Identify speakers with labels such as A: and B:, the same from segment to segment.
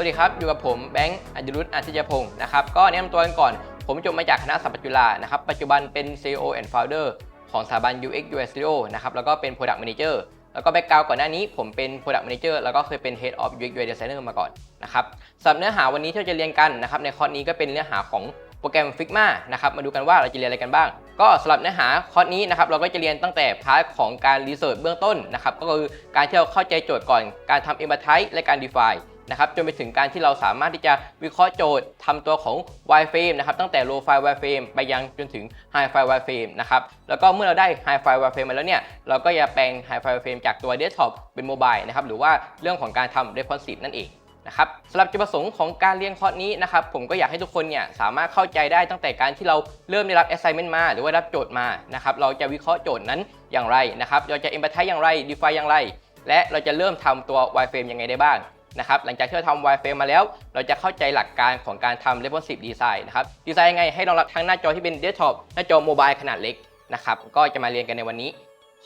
A: วัสดีครับ อยู่กับผมแบงค์อัจรุตอาทิยพงศ์นะครับ ก็แนะนำตัวกันก่อน ผมจบมาจากคณะสัมปจุฬานะครับ ปัจจุบันเป็น CEO and Founder ของสถาบัน UX UI Studio นะครับ แล้วก็เป็น Product Manager แล้วก็แบ็กกราวก่อนหน้านี้ผมเป็น Product Manager แล้วก็เคยเป็น Head of UX UI Designer มาก่อนนะครับสำหรับเนื้อหาวันนี้ที่เราจะเรียนกันนะครับ ในคอร์สนี้ก็เป็นเนื้อหาของโปรแกรม Figma นะครับ มาดูกันว่าเราจะเรียนอะไรกันบ้าง ก็สำหรับเนื้อหาคอร์สนี้นะครับ เราก็จะเรียนตั้งแต่พาร์ทของการรีเสิร์ชเบื้องต้นนะครับ ก็คือการที่เราเข้าใจโจทย์ก่อน การทำ Empathize และการ Define นะครับจนไปถึงการที่เราสามารถที่จะวิเคราะห์โจทย์ทำตัวของ wireframe นะครับตั้งแต่ low file wireframe ไปยังจนถึง high file wireframe นะครับแล้วก็เมื่อเราได้ high file wireframe มาแล้วเนี่ยเราก็จะแปลง high file wireframe จากตัว desktop เป็น mobile นะครับหรือว่าเรื่องของการทำ responsive นั่นเองนะครับสำหรับจุดประสงค์ของการเรียนคอร์สนี้นะครับผมก็อยากให้ทุกคนเนี่ยสามารถเข้าใจได้ตั้งแต่การที่เราเริ่มได้รับ assignment มา หรือว่ารับโจทย์มานะครับเราจะวิเคราะห์โจทย์นั้นอย่างไรนะครับเราจะ empathize อย่างไร define อย่างไร และเราจะเริ่มทำตัว wireframe ยังไงได้บ้าง นะครับหลังจากที่เราทำ wireframe มาแล้ว เราจะเข้าใจหลักการของการทำ responsive design นะครับดีไซน์ยังไงให้รองรับทั้งหน้าจอที่เป็น desktop หน้าจอโมบายขนาดเล็กนะครับก็จะมาเรียนกันในวันนี้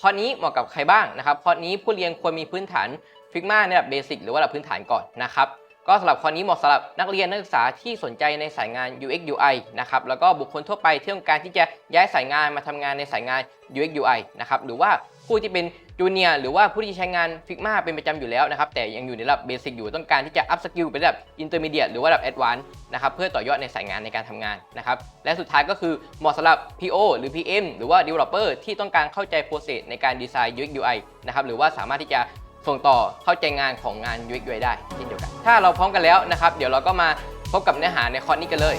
A: ข้อนี้เหมาะกับใครบ้างนะครับข้อนี้ผู้เรียนควรมีพื้นฐาน Figma ในระดับเบสิกหรือว่าระดับพื้นฐานก่อนนะครับ ก็สำหรับข้อนี้เหมาะสำหรับนักเรียนนักศึกษาที่สนใจในสายงาน UX UI นะครับแล้วก็บุคคลทั่วไปที่ต้องการที่จะย้ายสายงานมาทำงานในสายงาน UX UI นะครับหรือว่าผู้ที่เป็นจูเนียร์หรือว่าผู้ที่ใช้งาน Figma เป็นประจำอยู่แล้วนะครับแต่ยังอยู่ในระดับเบสิกอยู่ต้องการที่จะอัพสกิลเป็นระดับอินเตอร์มีเดียหรือว่าระดับแอดวานซ์นะครับเพื่อต่อยอดในสายงานในการทำงานนะครับและสุดท้ายก็คือเหมาะสำหรับ PO หรือ PM หรือว่า Developer ที่ต้องการเข้าใจโปรเซสในการดีไซน์ UX UI นะครับหรือว่าสามารถที่จะ ส่งต่อเข้าใจงานของงาน UX UI ได้เช่นเดียวกัน ถ้าเราพร้อมกันแล้วนะครับ เดี๋ยวเราก็มาพบกับเนื้อหาในคอร์สนี้กันเลย